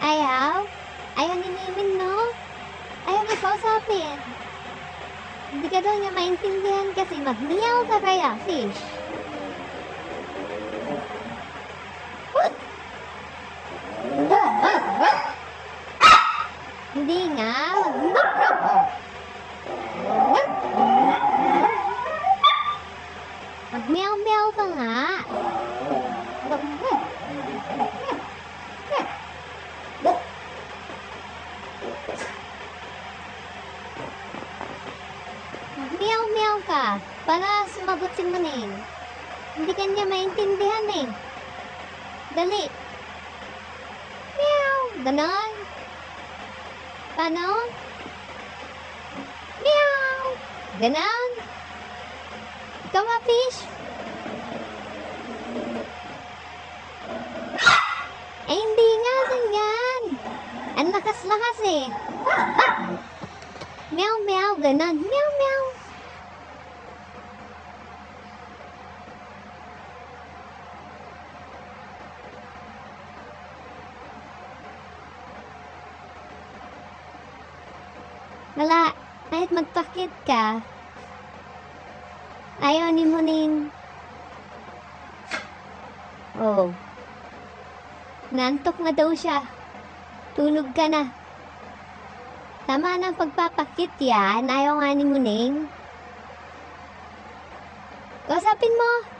Ayaw? Ayaw ni Mimin, no? Ayaw na kausapin. Hindi ka daw niya maintindihan kasi mag-meow ka kaya, fish. Hindi nga. Mag-meow-meow ka nga. Meow-meow ka para sumagot si Muning. Hindi ka niya maintindihan eh. Dali. Meow. Ganon. Paano? Meow. Ganon. Ikaw nga, fish. Eh, hindi nga ganyan. Ang lakas-lakas eh. Meow, meow, ganon. Meow, meow. Wala. Kahit magpakit ka, ayaw ni Muning. Oh. Nantok na daw siya. Tulog ka na. Tama ang pagpapakit yan. Ayaw nga ni Muning. Kausapin mo.